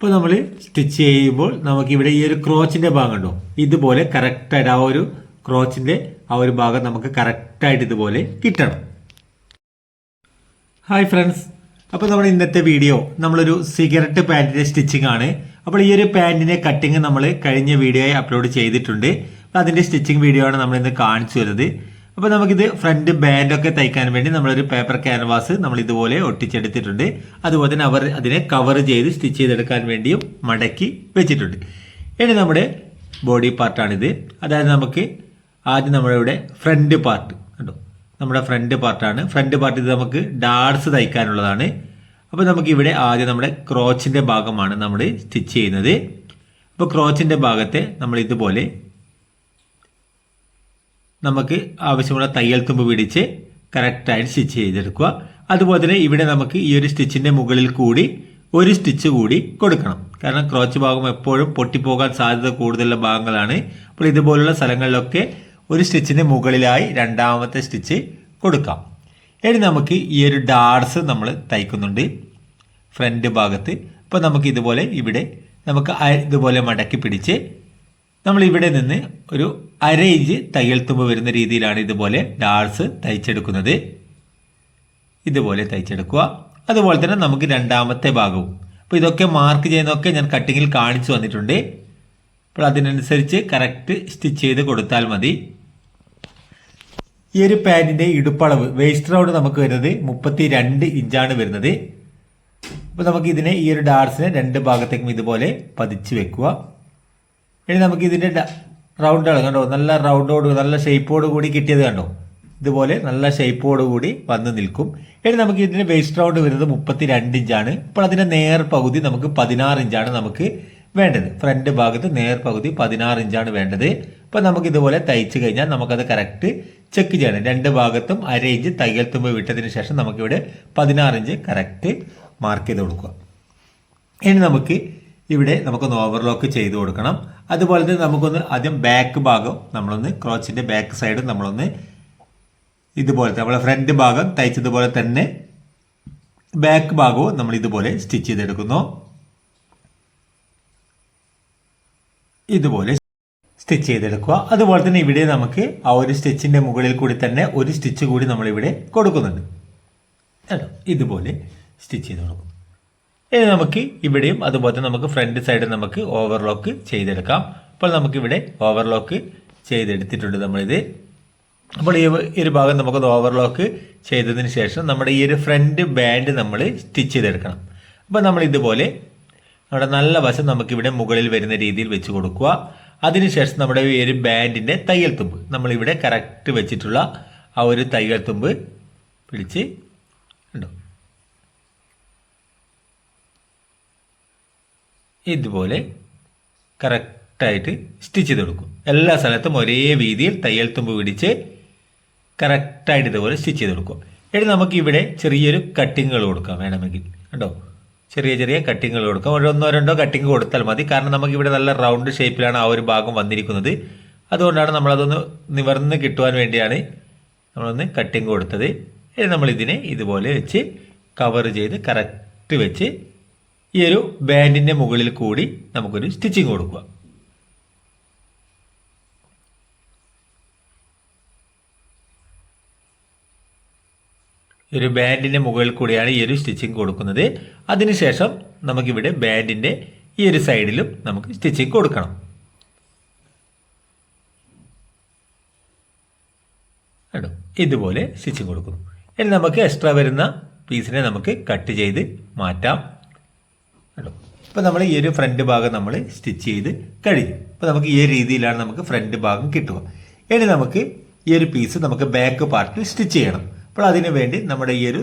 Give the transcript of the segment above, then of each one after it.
ഇപ്പോൾ നമ്മൾ സ്റ്റിച്ച് ചെയ്യുമ്പോൾ നമുക്ക് ഇവിടെ ഈ ഒരു ക്രോച്ചിന്റെ ഭാഗം ഉണ്ടോ ഇതുപോലെ കറക്റ്റായിട്ട് ആ ഒരു ക്രോച്ചിന്റെ ആ ഒരു ഭാഗം നമുക്ക് കറക്റ്റായിട്ട് ഇതുപോലെ കിട്ടണം. ഹായ് ഫ്രണ്ട്സ് അപ്പോൾ നമ്മുടെ ഇന്നത്തെ വീഡിയോ നമ്മളൊരു സിഗരറ്റ് പാന്റിന്റെ സ്റ്റിച്ചിങ് ആണ്. അപ്പോൾ ഈ ഒരു പാന്റിന്റെ കട്ടിങ് നമ്മൾ കഴിഞ്ഞ വീഡിയോയിൽ അപ്ലോഡ് ചെയ്തിട്ടുണ്ട്. അപ്പോൾ അതിന്റെ സ്റ്റിച്ചിങ് വീഡിയോ ആണ് നമ്മൾ ഇന്ന് കാണിച്ചു വരുന്നത് അപ്പോൾ നമുക്കിത് ഫ്രണ്ട് ബാൻഡൊക്കെ തയ്ക്കാൻ വേണ്ടി നമ്മളൊരു പേപ്പർ ക്യാൻവാസ് നമ്മൾ ഇതുപോലെ ഒട്ടിച്ചെടുത്തിട്ടുണ്ട്. അതുപോലെ തന്നെ അവർ അതിനെ കവർ ചെയ്ത് സ്റ്റിച്ച് ചെയ്തെടുക്കാൻ വേണ്ടിയും മടക്കി വെച്ചിട്ടുണ്ട്. ഇനി നമ്മുടെ ബോഡി പാർട്ടാണിത് അതായത് നമുക്ക് ആദ്യം നമ്മളിവിടെ ഫ്രണ്ട് പാർട്ട് കണ്ടോ? നമ്മുടെ ഫ്രണ്ട് പാർട്ടാണ് ഫ്രണ്ട് പാർട്ട് ഇത് നമുക്ക് ഡാർസ് തയ്ക്കാനുള്ളതാണ്. അപ്പോൾ നമുക്ക് ഇവിടെ ആദ്യം നമ്മുടെ ക്രോച്ചിന്റെ ഭാഗമാണ് നമ്മൾ സ്റ്റിച്ച് ചെയ്യുന്നത്. അപ്പോൾ ക്രോച്ചിന്റെ ഭാഗത്തെ നമ്മൾ ഇതുപോലെ നമുക്ക് ആവശ്യമുള്ള തയ്യൽ തുമ്പ് പിടിച്ച് കറക്റ്റായിട്ട് സ്റ്റിച്ച് ചെയ്തെടുക്കുക. അതുപോലെ തന്നെ ഇവിടെ നമുക്ക് ഈ ഒരു സ്റ്റിച്ചിന്റെ മുകളിൽ കൂടി ഒരു സ്റ്റിച്ച് കൂടി കൊടുക്കണം. കാരണം ക്രോച്ച് ഭാഗം എപ്പോഴും പൊട്ടിപ്പോകാൻ സാധ്യത കൂടുതലുള്ള ഭാഗങ്ങളാണ്. അപ്പോൾ ഇതുപോലുള്ള സ്ഥലങ്ങളിലൊക്കെ ഒരു സ്റ്റിച്ചിന്റെ മുകളിലായി രണ്ടാമത്തെ സ്റ്റിച്ച് കൊടുക്കാം. ഇനി നമുക്ക് ഈ ഒരു ഡാർസ് നമ്മൾ തയ്ക്കുന്നുണ്ട് ഫ്രണ്ട് ഭാഗത്ത്. അപ്പോൾ നമുക്ക് ഇതുപോലെ ഇവിടെ നമുക്ക് ഇതുപോലെ മടക്കി പിടിച്ച് നമ്മൾ ഇവിടെ നിന്ന് ഒരു അര ഇഞ്ച് തയ്യൽ തുമ്പ് വരുന്ന രീതിയിലാണ് ഇതുപോലെ ഡാൾസ് തയ്ച്ചെടുക്കുന്നത്. ഇതുപോലെ തയ്ച്ചെടുക്കുക. അതുപോലെ തന്നെ നമുക്ക് രണ്ടാമത്തെ ഭാഗവും. അപ്പോൾ ഇതൊക്കെ മാർക്ക് ചെയ്യുന്നതൊക്കെ ഞാൻ കട്ടിങ്ങിൽ കാണിച്ചു വന്നിട്ടുണ്ട് അപ്പോൾ അതിനനുസരിച്ച് കറക്റ്റ് സ്റ്റിച്ച് ചെയ്ത് കൊടുത്താൽ മതി. ഈ ഒരു പാന്റിന്റെ ഇടുപ്പളവ് വേസ്റ്റ് റൗണ്ട് നമുക്ക് വരുന്നത് മുപ്പത്തി രണ്ട് ഇഞ്ചാണ് വരുന്നത്. അപ്പോൾ നമുക്ക് ഇതിനെ ഈ ഒരു ഡാർസിനെ രണ്ട് ഭാഗത്തേക്കും ഇതുപോലെ പതിച്ച് വെക്കുക. ഇനി നമുക്ക് ഇതിന്റെ റൗണ്ട് കണ്ടോ? നല്ല റൗണ്ടോട് നല്ല ഷേപ്പോട് കൂടി കിട്ടിയത് കണ്ടോ? ഇതുപോലെ നല്ല ഷേപ്പോട് കൂടി വന്ന് നിൽക്കും. ഇനി നമുക്ക് ഇതിന്റെ വേസ്റ്റ് റൗണ്ട് വരുന്നത് മുപ്പത്തി രണ്ട് ഇഞ്ചാണ്. അപ്പോൾ അതിന്റെ നേർ പകുതി നമുക്ക് പതിനാറ് ഇഞ്ചാണ് നമുക്ക് വേണ്ടത്. ഫ്രണ്ട് ഭാഗത്ത് നേർ പകുതി പതിനാറ് ഇഞ്ചാണ് വേണ്ടത്. അപ്പോൾ നമുക്ക് ഇതുപോലെ തയ്ച്ചു കഴിഞ്ഞാൽ നമുക്കത് കറക്റ്റ് ചെക്ക് ചെയ്യണം. രണ്ട് ഭാഗത്തും അര ഇഞ്ച് തയ്യൽ തുമ്പ് വിട്ടതിന് ശേഷം നമുക്കിവിടെ പതിനാറ് ഇഞ്ച് കറക്റ്റ് മാർക്ക് ചെയ്ത് കൊടുക്കുക. ഇനി നമുക്ക് ഇവിടെ നമുക്കൊന്ന് ഓവർലോക്ക് ചെയ്ത് കൊടുക്കണം. അതുപോലെ തന്നെ നമുക്കൊന്ന് ആദ്യം ബാക്ക് ഭാഗം നമ്മളൊന്ന് ക്രോച്ചിന്റെ ബാക്ക് സൈഡ് നമ്മളൊന്ന് ഇതുപോലത്തെ നമ്മളെ ഫ്രണ്ട് ഭാഗം തയ്ച്ചതുപോലെ തന്നെ ബാക്ക് ഭാഗവും നമ്മൾ ഇതുപോലെ സ്റ്റിച്ച് ചെയ്തെടുക്കുന്നു. ഇതുപോലെ സ്റ്റിച്ച് ചെയ്തെടുക്കുക. അതുപോലെ തന്നെ ഇവിടെ നമുക്ക് ആ ഒരു സ്റ്റിച്ചിന്റെ മുകളിൽ കൂടി തന്നെ ഒരു സ്റ്റിച്ച് കൂടി നമ്മളിവിടെ കൊടുക്കുന്നുണ്ട്. ഇതുപോലെ സ്റ്റിച്ച് ചെയ്ത് കൊടുക്കും. ഇനി നമുക്ക് ഇവിടെയും അതുപോലെ നമുക്ക് ഫ്രണ്ട് സൈഡ് നമുക്ക് ഓവർലോക്ക് ചെയ്തെടുക്കാം. അപ്പോൾ നമുക്കിവിടെ ഓവർലോക്ക് ചെയ്തെടുത്തിട്ടുണ്ട് നമ്മളിത്. അപ്പോൾ ഈ ഒരു ഭാഗം നമുക്ക് ഓവർലോക്ക് ചെയ്തതിന് ശേഷം നമ്മുടെ ഈ ഒരു ഫ്രണ്ട് ബാൻഡ് നമ്മൾ സ്റ്റിച്ച് ചെയ്തെടുക്കണം. അപ്പോൾ നമ്മൾ ഇതുപോലെ നമ്മുടെ നല്ല വശം നമുക്കിവിടെ മുകളിൽ വരുന്ന രീതിയിൽ വെച്ച് കൊടുക്കുക. അതിനുശേഷം നമ്മുടെ ഈ ഒരു ബാൻഡിന്റെ തയ്യൽ തുമ്പ്. നമ്മളിവിടെ കറക്റ്റ് വെച്ചിട്ടുള്ള ആ ഒരു തയ്യൽ തുമ്പ് പിടിച്ച് ഉണ്ടോ ഇതുപോലെ കറക്റ്റായിട്ട് സ്റ്റിച്ച് ചെയ്ത് കൊടുക്കും. എല്ലാ സ്ഥലത്തും ഒരേ രീതിയിൽ തയ്യൽ തുമ്പ് പിടിച്ച് കറക്റ്റായിട്ട് ഇതുപോലെ സ്റ്റിച്ച് ചെയ്ത് കൊടുക്കും. ഇനി നമുക്ക് ഇവിടെ ചെറിയൊരു കട്ടിങ്ങുകൾ കൊടുക്കാം വേണമെങ്കിൽ. കേട്ടോ ചെറിയ ചെറിയ കട്ടിങ്ങുകൾ കൊടുക്കാം. ഒന്നോ രണ്ടോ കട്ടിങ് കൊടുത്താൽ മതി. കാരണം നമുക്ക് ഇവിടെ നല്ല റൗണ്ട് ഷേപ്പിലാണ് ആ ഒരു ഭാഗം വന്നിരിക്കുന്നത്. അതുകൊണ്ടാണ് നമ്മളതൊന്ന് നിവർന്ന് കിട്ടുവാൻ വേണ്ടിയാണ് നമ്മളൊന്ന് കട്ടിങ് കൊടുത്തത്. ഇനി നമ്മളിതിനെ ഇതുപോലെ വെച്ച് കവർ ചെയ്ത് കറക്റ്റ് വെച്ച് ഈ ഒരു ബാൻഡിന്റെ മുകളിൽ കൂടി നമുക്കൊരു സ്റ്റിച്ചിങ് കൊടുക്കുക. ഒരു ബാൻഡിന്റെ മുകളിൽ കൂടിയാണ് ഈ ഒരു സ്റ്റിച്ചിങ് കൊടുക്കുന്നത്. അതിനുശേഷം നമുക്കിവിടെ ബാൻഡിന്റെ ഈ ഒരു സൈഡിലും നമുക്ക് സ്റ്റിച്ചിങ് കൊടുക്കണം. കണ്ടോ? ഇതുപോലെ സ്റ്റിച്ചിങ് കൊടുക്കുന്നു. ഇനി നമുക്ക് എക്സ്ട്രാ വരുന്ന പീസിനെ നമുക്ക് കട്ട് ചെയ്ത് മാറ്റാം. അപ്പോൾ നമ്മൾ ഈ ഒരു ഫ്രണ്ട് ഭാഗം നമ്മൾ സ്റ്റിച്ച് ചെയ്ത് കഴിഞ്ഞു. അപ്പോൾ നമുക്ക് ഈ രീതിയിലാണ് നമുക്ക് ഫ്രണ്ട് ഭാഗം കിട്ടുക. ഇനി നമുക്ക് ഈ ഒരു പീസ് നമുക്ക് ബാക്ക് പാർട്ടിൽ സ്റ്റിച്ച് ചെയ്യണം. അപ്പോൾ അതിന് വേണ്ടി നമ്മുടെ ഈ ഒരു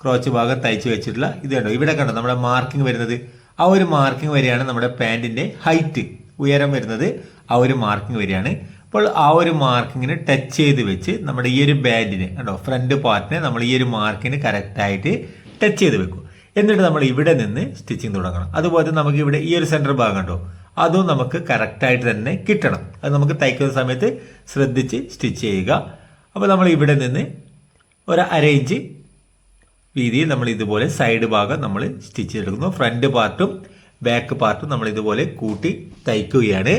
ക്രോച്ച് ഭാഗം തയ്ച്ച് വെച്ചിട്ടുള്ള ഇത് കണ്ടോ? ഇവിടെ കണ്ടോ നമ്മുടെ മാർക്കിംഗ് വരുന്നത്? ആ ഒരു മാർക്കിംഗ് വരെയാണ് നമ്മുടെ പാന്റിന്റെ ഹൈറ്റ് ഉയരം വരുന്നത് ആ ഒരു മാർക്കിംഗ് വരെയാണ്. അപ്പോൾ ആ ഒരു മാർക്കിങ്ങിന് ടച്ച് ചെയ്ത് വെച്ച് നമ്മുടെ ഈ ഒരു ബാൻഡിനെ കണ്ടോ? ഫ്രണ്ട് പാർട്ടിനെ നമ്മൾ ഈ ഒരു മാർക്കിന് കറക്റ്റായിട്ട് ടച്ച് ചെയ്ത് വെക്കും. എന്നിട്ട് നമ്മൾ ഇവിടെ നിന്ന് സ്റ്റിച്ചിങ് തുടങ്ങണം. അതുപോലെ നമുക്ക് ഇവിടെ ഈ ഒരു സെന്റർ ഭാഗം കണ്ടോ? അതും നമുക്ക് കറക്റ്റായിട്ട് തന്നെ കിട്ടണം. അത് നമുക്ക് തയ്ക്കുന്ന സമയത്ത് ശ്രദ്ധിച്ച് സ്റ്റിച്ച് ചെയ്യുക. അപ്പോൾ നമ്മൾ ഇവിടെ നിന്ന് ഒരു അര ഇഞ്ച് വീതിയിൽ നമ്മൾ ഇതുപോലെ സൈഡ് ഭാഗം നമ്മൾ സ്റ്റിച്ച് ചെയ്തെടുക്കുന്നു. ഫ്രണ്ട് പാർട്ടും ബാക്ക് പാർട്ടും നമ്മൾ ഇതുപോലെ കൂട്ടി തയ്ക്കുകയാണ്.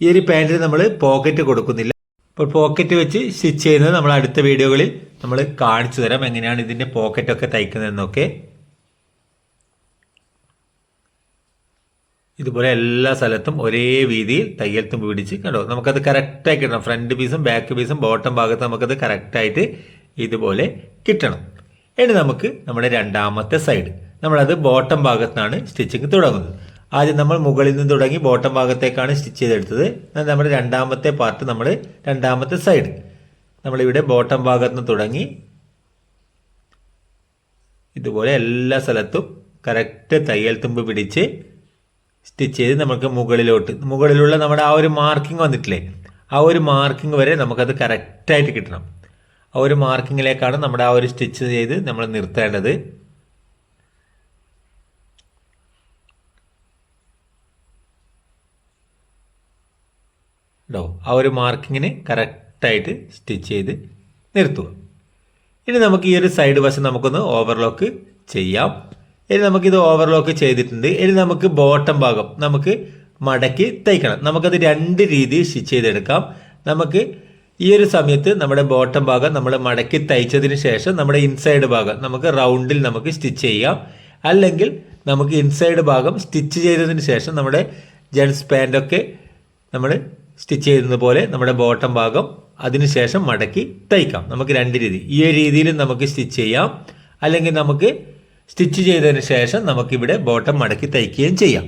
ഈ ഒരു പാന്റിന് നമ്മൾ പോക്കറ്റ് കൊടുക്കുന്നില്ല. അപ്പോൾ പോക്കറ്റ് വെച്ച് സ്റ്റിച്ച് ചെയ്യുന്നത് നമ്മൾ അടുത്ത വീഡിയോകളിൽ നമ്മൾ കാണിച്ചു തരാം. എങ്ങനെയാണ് ഇതിന്റെ പോക്കറ്റൊക്കെ തയ്ക്കുന്നതെന്നൊക്കെ ഇതുപോലെ എല്ലാ സ്ഥലത്തും ഒരേ രീതിയിൽ തയ്യൽ തുമ്പ് പിടിച്ച് കണ്ടോ? നമുക്കത് കറക്റ്റായി കിട്ടണം ഫ്രണ്ട് പീസും ബാക്ക് പീസും ബോട്ടം ഭാഗത്ത് നമുക്കത് കറക്റ്റായിട്ട് ഇതുപോലെ കിട്ടണം. ഇനി നമുക്ക് നമ്മുടെ രണ്ടാമത്തെ സൈഡ് നമ്മളത് ബോട്ടം ഭാഗത്താണ് സ്റ്റിച്ചിങ് തുടങ്ങുന്നത്. ആദ്യം നമ്മൾ മുകളിൽ നിന്ന് തുടങ്ങി ബോട്ടം ഭാഗത്തേക്കാണ് സ്റ്റിച്ച് ചെയ്തെടുത്തത്. നമ്മുടെ രണ്ടാമത്തെ പാർട്ട് നമ്മൾ രണ്ടാമത്തെ സൈഡ് നമ്മളിവിടെ ബോട്ടം ഭാഗത്ത് നിന്ന് തുടങ്ങി. ഇതുപോലെ എല്ലാ സ്ഥലത്തും കറക്റ്റ് തയ്യൽ തുമ്പ് പിടിച്ച് സ്റ്റിച്ച് ചെയ്ത് നമുക്ക് മുകളിലോട്ട് മുകളിലുള്ള നമ്മുടെ ആ ഒരു മാർക്കിംഗ് വന്നിട്ടില്ലേ? ആ ഒരു മാർക്കിംഗ് വരെ നമുക്കത് കറക്റ്റായിട്ട് കിട്ടണം. ആ ഒരു മാർക്കിങ്ങിലേക്കാണ് നമ്മുടെ ആ ഒരു സ്റ്റിച്ച് ചെയ്ത് നമ്മൾ നിർത്തേണ്ടത്. കേട്ടോ ആ ഒരു മാർക്കിങ്ങിന് കറക്റ്റായിട്ട് സ്റ്റിച്ച് ചെയ്ത് നിർത്തുക. ഇനി നമുക്ക് ഈ ഒരു സൈഡ് വശം നമുക്കൊന്ന് ഓവർലോക്ക് ചെയ്യാം. ഇനി നമുക്കിത് ഓവർലോക്ക് ചെയ്തിട്ടുണ്ട്. ഇനി നമുക്ക് ബോട്ടം ഭാഗം നമുക്ക് മടക്കി തയ്ക്കണം. നമുക്കത് രണ്ട് രീതിയിൽ സ്റ്റിച്ച് ചെയ്തെടുക്കാം. നമുക്ക് ഈ ഒരു സമയത്ത് നമ്മുടെ ബോട്ടം ഭാഗം നമ്മൾ മടക്കി തയ്ച്ചതിന് ശേഷം നമ്മുടെ ഇൻസൈഡ് ഭാഗം നമുക്ക് റൗണ്ടിൽ നമുക്ക് സ്റ്റിച്ച് ചെയ്യാം. അല്ലെങ്കിൽ നമുക്ക് ഇൻസൈഡ് ഭാഗം സ്റ്റിച്ച് ചെയ്തതിന് ശേഷം നമ്മുടെ ജെൻസ് പാന്റൊക്കെ നമ്മൾ സ്റ്റിച്ച് ചെയ്യുന്നത് പോലെ നമ്മുടെ ബോട്ടം ഭാഗം അതിനുശേഷം മടക്കി തയ്ക്കാം. നമുക്ക് രണ്ട് രീതി. ഈ രീതിയിലും നമുക്ക് സ്റ്റിച്ച് ചെയ്യാം. അല്ലെങ്കിൽ നമുക്ക് സ്റ്റിച്ച് ചെയ്തതിന് ശേഷം നമുക്കിവിടെ ബോട്ടം മടക്കി തയ്ക്കുകയും ചെയ്യാം.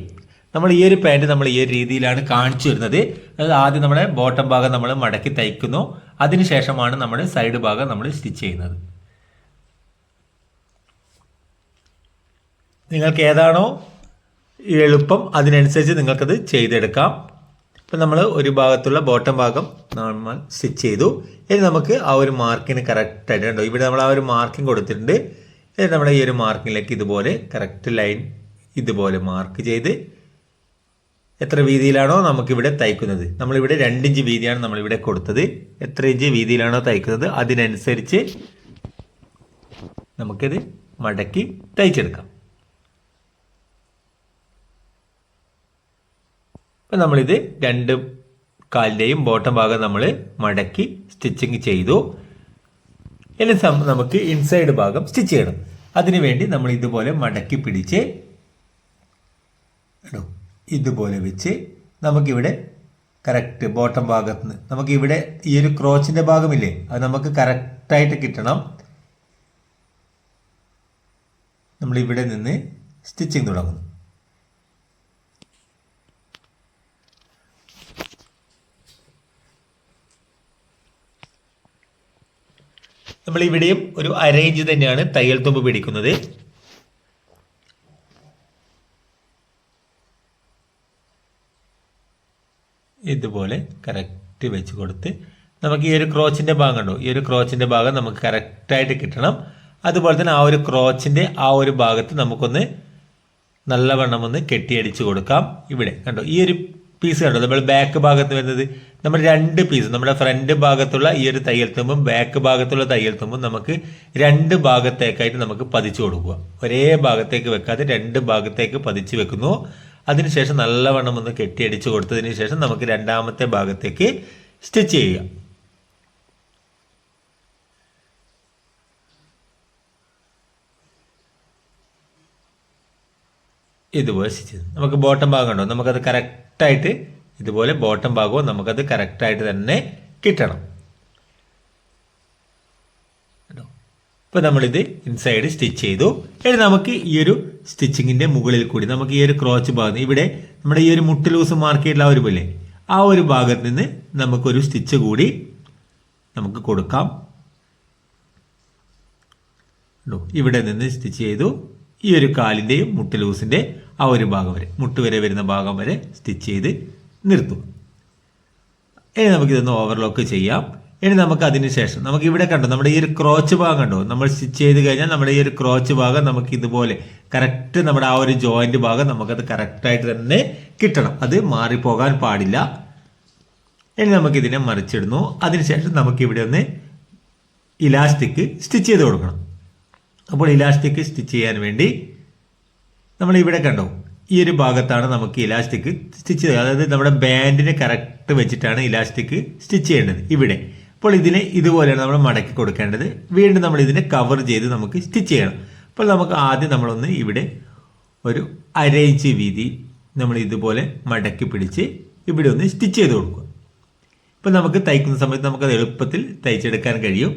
നമ്മൾ ഈ ഒരു പാന്റ് നമ്മൾ ഈ ഒരു രീതിയിലാണ് കാണിച്ചു വരുന്നത് അതായത് ആദ്യം നമ്മുടെ ബോട്ടം ഭാഗം നമ്മൾ മടക്കി തയ്ക്കുന്നു. അതിനുശേഷമാണ് നമ്മൾ സൈഡ് ഭാഗം നമ്മൾ സ്റ്റിച്ച് ചെയ്യുന്നത്. നിങ്ങൾക്ക് ഏതാണോ എളുപ്പം അതിനനുസരിച്ച് നിങ്ങൾക്കത് ചെയ്തെടുക്കാം. ഇപ്പം നമ്മൾ ഒരു ഭാഗത്തുള്ള ബോട്ടം ഭാഗം നമ്മൾ സ്റ്റിച്ച് ചെയ്തു. ഇനി നമുക്ക് ആ ഒരു മാർക്കിന് കറക്റ്റായിട്ട് കണ്ടോ? ഇവിടെ നമ്മൾ ആ ഒരു മാർക്കിംഗ് കൊടുത്തിട്ടുണ്ട്. ഇനി നമ്മുടെ ഈ ഒരു മാർക്കിങ്ങിലേക്ക് ഇതുപോലെ കറക്റ്റ് ലൈൻ ഇതുപോലെ മാർക്ക് ചെയ്ത് എത്ര വീതിയിലാണോ നമുക്കിവിടെ തയ്ക്കുന്നത്. നമ്മളിവിടെ രണ്ടിഞ്ച് വീതിയാണ് നമ്മളിവിടെ കൊടുത്തത്. എത്ര ഇഞ്ച് വീതിയിലാണോ തയ്ക്കുന്നത്? അതിനനുസരിച്ച് നമുക്കിത് മടക്കി തയ്ച്ചെടുക്കാം. അപ്പം നമ്മളിത് രണ്ട് കാലിന്റെയും ബോട്ടം ഭാഗം നമ്മൾ മടക്കി സ്റ്റിച്ചിങ് ചെയ്തു. ഇനി നമുക്ക് ഇൻസൈഡ് ഭാഗം സ്റ്റിച്ച് ചെയ്യണം. അതിനുവേണ്ടി നമ്മൾ ഇതുപോലെ മടക്കി പിടിച്ച് ഇതുപോലെ വെച്ച് നമുക്കിവിടെ കറക്റ്റ് ബോട്ടം ഭാഗത്ത് നിന്ന് നമുക്കിവിടെ ഈ ഒരു ക്രോച്ചിന്റെ ഭാഗമില്ലേ? അത് നമുക്ക് കറക്റ്റായിട്ട് കിട്ടണം. നമ്മളിവിടെ നിന്ന് സ്റ്റിച്ചിങ് തുടങ്ങുന്നു. നമ്മൾ ഇവിടെയും ഒരു അരേഞ്ച് തന്നെയാണ് തയ്യൽ തുമ്പ് പിടിക്കുന്നത്. ഇതുപോലെ കറക്റ്റ് വെച്ച് കൊടുത്ത് നമുക്ക് ഈ ഒരു ക്രോച്ചിന്റെ ഭാഗം ഉണ്ടോ ഈ ഒരു ക്രോച്ചിന്റെ ഭാഗം നമുക്ക് കറക്റ്റായിട്ട് കിട്ടണം. അതുപോലെ തന്നെ ആ ഒരു ക്രോച്ചിന്റെ ആ ഒരു ഭാഗത്ത് നമുക്കൊന്ന് നല്ലവണ്ണം ഒന്ന് കെട്ടിയടിച്ചു കൊടുക്കാം. ഇവിടെ കണ്ടോ? ഈ ഒരു പീസ് കണ്ടോ? നമ്മൾ ബാക്ക് ഭാഗത്ത് വരുന്നത് നമ്മൾ രണ്ട് പീസ് നമ്മുടെ ഫ്രണ്ട് ഭാഗത്തുള്ള ഈ ഒരു തയ്യൽ തുമ്പും ബാക്ക് ഭാഗത്തുള്ള തയ്യൽ തുമ്പും നമുക്ക് രണ്ട് ഭാഗത്തേക്കായിട്ട് നമുക്ക് പതിച്ചു കൊടുക്കുക. ഒരേ ഭാഗത്തേക്ക് വെക്കാതെ രണ്ട് ഭാഗത്തേക്ക് പതിച്ച് വെക്കുന്നു. അതിനുശേഷം നല്ലവണ്ണം ഒന്ന് കെട്ടിയടിച്ച് കൊടുത്തതിന് ശേഷം നമുക്ക് രണ്ടാമത്തെ ഭാഗത്തേക്ക് സ്റ്റിച്ച് ചെയ്യുക. ഇതുപോലെ സ്റ്റിച്ച് ചെയ്തു നമുക്ക് ബോട്ടം ഭാഗം ഉണ്ടോ നമുക്കത് കറക്റ്റായിട്ട് ഇതുപോലെ ബോട്ടം ഭാഗവും നമുക്കത് കറക്റ്റായിട്ട് തന്നെ കിട്ടണം. ഇപ്പോൾ നമ്മളിത് ഇൻസൈഡ് സ്റ്റിച്ച് ചെയ്തു. ഇനി നമുക്ക് ഈ ഒരു സ്റ്റിച്ചിങ്ങിന്റെ മുകളിൽ കൂടി നമുക്ക് ഈ ഒരു ക്രോച്ച് ഭാഗം ഇവിടെ നമ്മുടെ ഈ ഒരു മുട്ട് ലൂസ് മാർക്ക് ആ ഒരു പോലെ ആ ഒരു ഭാഗത്ത് നിന്ന് നമുക്കൊരു സ്റ്റിച്ച് കൂടി നമുക്ക് കൊടുക്കാം? ഇവിടെ നിന്ന് സ്റ്റിച്ച് ചെയ്തു. ഈ ഒരു കാലിന്റെയും മുട്ട് ലൂസിന്റെ ആ ഒരു ഭാഗം വരെ മുട്ട് വരെ വരുന്ന ഭാഗം വരെ സ്റ്റിച്ച് ചെയ്ത് നിർത്തും. ഇനി നമുക്കിതൊന്ന് ഓവർലോക്ക് ചെയ്യാം. ഇനി നമുക്ക് അതിന് ശേഷം നമുക്ക് ഇവിടെ കണ്ടോ നമ്മുടെ ഈ ഒരു ക്രോച്ച് ഭാഗം കണ്ടോ? നമ്മൾ സ്റ്റിച്ച് ചെയ്ത് കഴിഞ്ഞാൽ നമ്മുടെ ഈ ഒരു ക്രോച്ച് ഭാഗം നമുക്ക് ഇതുപോലെ കറക്റ്റ് നമ്മുടെ ആ ഒരു ജോയിന്റ് ഭാഗം നമുക്കത് കറക്റ്റായിട്ട് തന്നെ കിട്ടണം. അത് മാറിപ്പോകാൻ പാടില്ല. ഇനി നമുക്കിതിനെ മറിച്ചിടുന്നു. അതിനുശേഷം നമുക്ക് ഇവിടെ ഒന്ന് ഇലാസ്റ്റിക് സ്റ്റിച്ച് ചെയ്ത് കൊടുക്കണം. അപ്പോൾ ഇലാസ്റ്റിക് സ്റ്റിച്ച് ചെയ്യാൻ വേണ്ടി നമ്മൾ ഇവിടെ കണ്ടോ ഈ ഒരു ഭാഗത്താണ് നമുക്ക് ഇലാസ്റ്റിക് സ്റ്റിച്ച് അതായത് നമ്മുടെ ബാൻഡിന് കറക്റ്റ് വെച്ചിട്ടാണ് ഇലാസ്റ്റിക് സ്റ്റിച്ച് ചെയ്യേണ്ടത് ഇവിടെ. അപ്പോൾ ഇതിനെ ഇതുപോലെയാണ് നമ്മൾ മടക്കി കൊടുക്കേണ്ടത്. വീണ്ടും നമ്മൾ ഇതിനെ കവർ ചെയ്ത് നമുക്ക് സ്റ്റിച്ച് ചെയ്യണം. അപ്പോൾ നമുക്ക് ആദ്യം നമ്മളൊന്ന് ഇവിടെ ഒരു അര ഇഞ്ച് വീതി നമ്മൾ ഇതുപോലെ മടക്കി പിടിച്ച് ഇവിടെ ഒന്ന് സ്റ്റിച്ച് ചെയ്ത് കൊടുക്കുക. ഇപ്പം നമുക്ക് തയ്ക്കുന്ന സമയത്ത് നമുക്കത് എളുപ്പത്തിൽ തയ്ച്ചെടുക്കാൻ കഴിയും.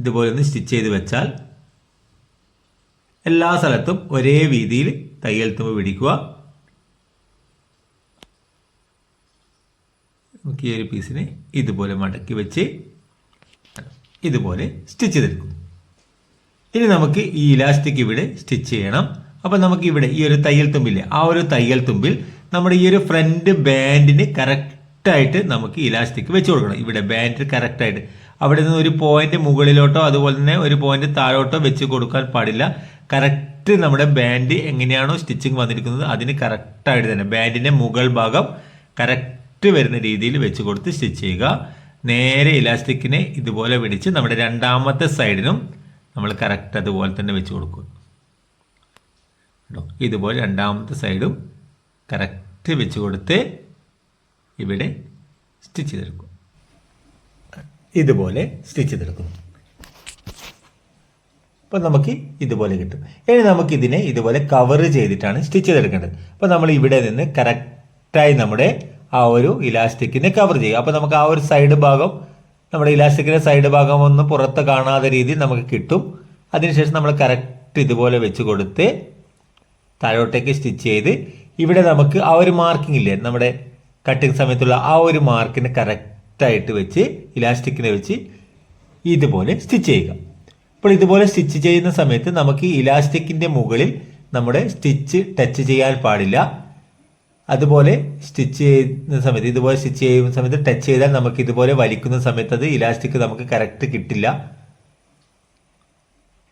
ഇതുപോലെ ഒന്ന് സ്റ്റിച്ച് ചെയ്ത് വെച്ചാൽ എല്ലാ സ്ഥലത്തും ഒരേ രീതിയിൽ തയ്യൽ തുമ്പ് പിടിക്കുക. നമുക്ക് ഈ ഒരു പീസിനെ ഇതുപോലെ മടക്കി വെച്ച് ഇതുപോലെ സ്റ്റിച്ച് ചെയ്തെടുക്കും ഇനി നമുക്ക് ഈ ഇലാസ്റ്റിക് ഇവിടെ സ്റ്റിച്ച് ചെയ്യണം. അപ്പം നമുക്ക് ഇവിടെ ഈ ഒരു തയ്യൽ തുമ്പില്ലേ ആ ഒരു തയ്യൽ തുമ്പിൽ നമ്മുടെ ഈ ഒരു ഫ്രണ്ട് ബാൻഡിന് കറക്റ്റായിട്ട് നമുക്ക് ഇലാസ്റ്റിക് വെച്ച് കൊടുക്കണം. ഇവിടെ ബാൻഡ് കറക്റ്റായിട്ട്. അവിടെ നിന്ന് ഒരു പോയിന്റ് മുകളിലോട്ടോ അതുപോലെ തന്നെ ഒരു പോയിന്റ് താഴോട്ടോ വെച്ച് കൊടുക്കാൻ പാടില്ല. കറക്റ്റ് നമ്മുടെ ബാൻഡ് എങ്ങനെയാണോ സ്റ്റിച്ചിങ് വന്നിരിക്കുന്നത് അതിന് കറക്റ്റായിട്ട് തന്നെ ബാൻഡിന്റെ മുകൾ ഭാഗം കറക്റ്റ് വരുന്ന രീതിയിൽ വെച്ച് കൊടുത്ത് സ്റ്റിച്ച് ചെയ്യുക. നേരെ ഇലാസ്റ്റിക്കിനെ ഇതുപോലെ പിടിച്ച് നമ്മുടെ രണ്ടാമത്തെ സൈഡിനും നമ്മൾ കറക്റ്റ് അതുപോലെ തന്നെ വെച്ച് കൊടുക്കും ഇതുപോലെ രണ്ടാമത്തെ സൈഡും കറക്റ്റ് വെച്ച് കൊടുത്ത് ഇവിടെ സ്റ്റിച്ച് ചെയ്തെടുക്കും ഇതുപോലെ സ്റ്റിച്ച് ചെയ്തെടുക്കുന്നു. അപ്പോൾ നമുക്ക് ഇതുപോലെ കിട്ടും. ഇനി നമുക്ക് ഇതിനെ ഇതുപോലെ കവർ ചെയ്തിട്ടാണ് സ്റ്റിച്ച് ചെയ്തെടുക്കേണ്ടത്. അപ്പോൾ നമ്മൾ ഇവിടെ നിന്ന് കറക്റ്റായി നമ്മുടെ ആ ഒരു ഇലാസ്റ്റിക്കിനെ കവർ ചെയ്യുക. അപ്പോൾ നമുക്ക് ആ ഒരു സൈഡ് ഭാഗം നമ്മുടെ ഇലാസ്റ്റിക്കിന്റെ സൈഡ് ഭാഗം ഒന്ന് പുറത്ത് കാണാത്ത രീതിയിൽ നമുക്ക് കിട്ടും. അതിനുശേഷം നമ്മൾ കറക്റ്റ് ഇതുപോലെ വെച്ച് കൊടുത്ത് താഴോട്ടേക്ക് സ്റ്റിച്ച് ചെയ്ത് ഇവിടെ നമുക്ക് ആ ഒരു മാർക്കിംഗ് ഇല്ലേ നമ്മുടെ കട്ടിങ് സമയത്തുള്ള ആ ഒരു മാർക്കിനെ കറക്റ്റായിട്ട് വെച്ച് ഇലാസ്റ്റിക്കിനെ വെച്ച് ഇതുപോലെ സ്റ്റിച്ച് ചെയ്യുക. അപ്പോൾ ഇതുപോലെ സ്റ്റിച്ച് ചെയ്യുന്ന സമയത്ത് നമുക്ക് ഇലാസ്റ്റിക്കിന്റെ മുകളിൽ നമ്മുടെ സ്റ്റിച്ച് ടച്ച് ചെയ്യാൻ പാടില്ല. അതുപോലെ സ്റ്റിച്ച് ചെയ്യുന്ന സമയത്ത് ഇതുപോലെ സ്റ്റിച്ച് ചെയ്യുന്ന സമയത്ത് ടച്ച് ചെയ്താൽ നമുക്ക് ഇതുപോലെ വലിക്കുന്ന സമയത്ത് അത് ഇലാസ്റ്റിക് നമുക്ക് കറക്റ്റ് കിട്ടില്ല.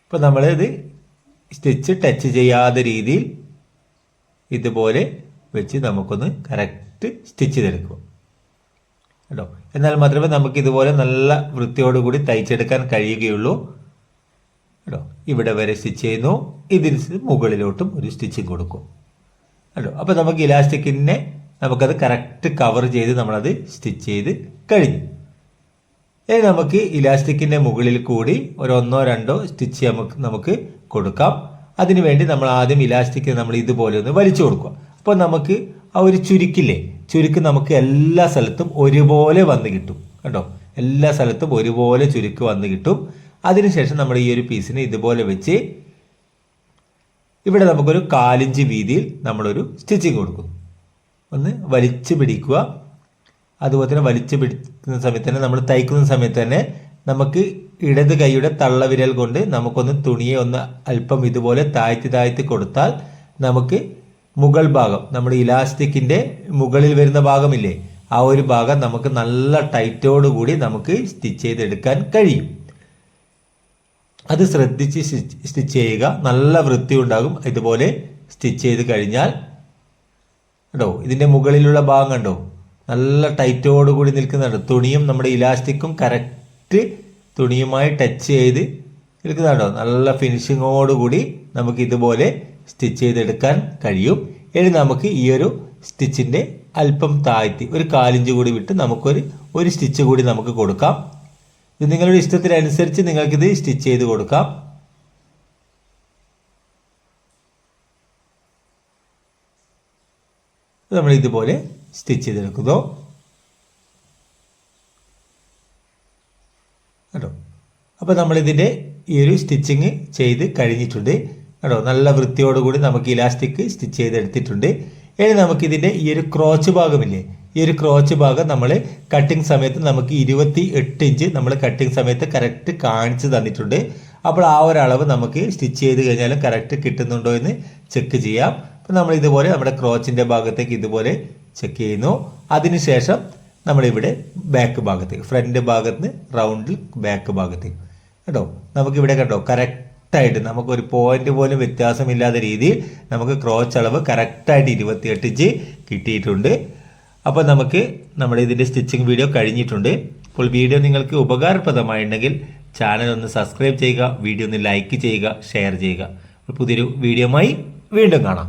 ഇപ്പം നമ്മൾ ഇത് സ്റ്റിച്ച് ടച്ച് ചെയ്യാത്ത രീതിയിൽ ഇതുപോലെ വെച്ച് നമുക്കൊന്ന് കറക്റ്റ് സ്റ്റിച്ച് ചെയ്തെടുക്കും കേട്ടോ? എന്നാൽ മാത്രമേ നമുക്ക് ഇതുപോലെ നല്ല വൃത്തിയോടുകൂടി തയ്ച്ചെടുക്കാൻ കഴിയുകയുള്ളൂ. കേട്ടോ? ഇവിടെ വരെ സ്റ്റിച്ച് ചെയ്യുന്നു. ഇതിന് മുകളിലോട്ടും ഒരു സ്റ്റിച്ചിങ് കൊടുക്കും. കേട്ടോ? അപ്പോൾ നമുക്ക് ഇലാസ്റ്റിക്കിനെ നമുക്കത് കറക്റ്റ് കവർ ചെയ്ത് നമ്മളത് സ്റ്റിച്ച് ചെയ്ത് കഴിഞ്ഞു. ഇനി നമുക്ക് ഇലാസ്റ്റിക്കിന്റെ മുകളിൽ കൂടി ഒരു ഒന്നോ രണ്ടോ സ്റ്റിച്ച് നമുക്ക് നമുക്ക് കൊടുക്കാം. അതിനുവേണ്ടി നമ്മൾ ആദ്യം ഇലാസ്റ്റിക് നമ്മൾ ഇതുപോലെ ഒന്ന് വലിച്ചു കൊടുക്കുക. അപ്പോൾ നമുക്ക് ആ ഒരു ചുരുക്കില്ലേ? ചുരുക്ക് നമുക്ക് എല്ലാ സ്ഥലത്തും ഒരുപോലെ വന്ന് കിട്ടും. കേട്ടോ? എല്ലാ സ്ഥലത്തും ഒരുപോലെ ചുരുക്ക് വന്ന് കിട്ടും. അതിനുശേഷം നമ്മൾ ഈ ഒരു പീസിനെ ഇതുപോലെ വെച്ച് ഇവിടെ നമുക്കൊരു കാലിഞ്ച് വീതിയിൽ നമ്മളൊരു സ്റ്റിച്ചിങ് കൊടുക്കും ഒന്ന് വലിച്ചു പിടിക്കുക. അതുപോലെ തന്നെ വലിച്ചു പിടിക്കുന്ന സമയത്ത് തന്നെ നമ്മൾ തയ്ക്കുന്ന സമയത്ത് തന്നെ നമുക്ക് ഇടത് കൈയുടെ തള്ളവിരൽ കൊണ്ട് നമുക്കൊന്ന് തുണിയെ ഒന്ന് അല്പം ഇതുപോലെ താഴ്ത്തി താഴ്ത്തി കൊടുത്താൽ നമുക്ക് മുകൾ ഭാഗം നമ്മുടെ ഇലാസ്റ്റിക്കിന്റെ മുകളിൽ വരുന്ന ഭാഗമില്ലേ ആ ഒരു ഭാഗം നമുക്ക് നല്ല ടൈറ്റോടുകൂടി നമുക്ക് സ്റ്റിച്ച് ചെയ്തെടുക്കാൻ കഴിയും. അത് ശ്രദ്ധിച്ച് സ്റ്റിച്ച് ചെയ്യുക. നല്ല വൃത്തി ഉണ്ടാകും ഇതുപോലെ സ്റ്റിച്ച് ചെയ്ത് കഴിഞ്ഞാൽ കേട്ടോ ഇതിന്റെ മുകളിലുള്ള ഭാഗം കണ്ടോ? നല്ല ടൈറ്റോട് കൂടി നിൽക്കുന്നുണ്ട്. തുണിയും നമ്മുടെ ഇലാസ്റ്റിക്കും കറക്റ്റ് തുണിയുമായി ടച്ച് ചെയ്ത് നിൽക്കുന്നുണ്ടോ? നല്ല ഫിനിഷിങ്ങോട് കൂടി നമുക്ക് ഇതുപോലെ സ്റ്റിച്ച് ചെയ്തെടുക്കാൻ കഴിയും. ഇനി നമുക്ക് ഈ ഒരു സ്റ്റിച്ചിന്റെ അല്പം താഴ്ത്തി ഒരു കാലിഞ്ച് കൂടി വിട്ട് നമുക്കൊരു ഒരു സ്റ്റിച്ച് കൂടി നമുക്ക് കൊടുക്കാം. ഇത് നിങ്ങളുടെ ഇഷ്ടത്തിനനുസരിച്ച് നിങ്ങൾക്കിത് സ്റ്റിച്ച് ചെയ്ത് കൊടുക്കാം. നമ്മൾ ഇതുപോലെ സ്റ്റിച്ച് ചെയ്തെടുക്കുന്നു. കേട്ടോ? അപ്പോൾ നമ്മളിതിന്റെ ഈ ഒരു സ്റ്റിച്ചിങ് ചെയ്ത് കഴിഞ്ഞിട്ടുണ്ട്. കേട്ടോ? നല്ല വൃത്തിയോടുകൂടി നമുക്ക് ഇലാസ്റ്റിക് സ്റ്റിച്ച് ചെയ്തെടുത്തിട്ടുണ്ട്. ഇനി നമുക്കിതിന്റെ ഈ ഒരു ക്രോച്ച് ഭാഗമില്ലേ? ഈ ഒരു ക്രോച്ച് ഭാഗം നമ്മൾ കട്ടിങ് സമയത്ത് നമുക്ക് ഇരുപത്തി എട്ട് ഇഞ്ച് നമ്മൾ കട്ടിങ് സമയത്ത് കറക്റ്റ് കാണിച്ച് തന്നിട്ടുണ്ട്. അപ്പോൾ ആ ഒരു അളവ് നമുക്ക് സ്റ്റിച്ച് ചെയ്ത് കഴിഞ്ഞാൽ കറക്റ്റ് കിട്ടുന്നുണ്ടോ എന്ന് ചെക്ക് ചെയ്യാം. അപ്പോൾ നമ്മൾ ഇതുപോലെ നമ്മുടെ ക്രോച്ചിന്റെ ഭാഗത്തേക്ക് ഇതുപോലെ ചെക്ക് ചെയ്യുന്നു. അതിനുശേഷം നമ്മളിവിടെ ബാക്ക് ഭാഗത്തേക്ക് ഫ്രണ്ട് ഭാഗത്ത് റൗണ്ടിൽ ബാക്ക് ഭാഗത്തേക്ക്. കേട്ടോ? നമുക്കിവിടെ കണ്ടോ? കറക്റ്റായിട്ട് നമുക്കൊരു പോയിന്റ് പോലും വ്യത്യാസമില്ലാത്ത രീതിയിൽ നമുക്ക് ക്രോച്ച് അളവ് കറക്റ്റായിട്ട് ഇരുപത്തിയെട്ട് ഇഞ്ച് കിട്ടിയിട്ടുണ്ട്. അപ്പോൾ നമുക്ക് നമ്മുടെ ഇതിന്റെ സ്റ്റിച്ചിങ് വീഡിയോ കഴിഞ്ഞിട്ടുണ്ട്. അപ്പോൾ വീഡിയോ നിങ്ങൾക്ക് ഉപകാരപ്രദമായിട്ടുണ്ടെങ്കിൽ ചാനൽ ഒന്ന് സബ്സ്ക്രൈബ് ചെയ്യുക വീഡിയോ ഒന്ന് ലൈക്ക് ചെയ്യുക ഷെയർ ചെയ്യുക. പുതിയൊരു വീഡിയോയുമായി വീണ്ടും കാണാം.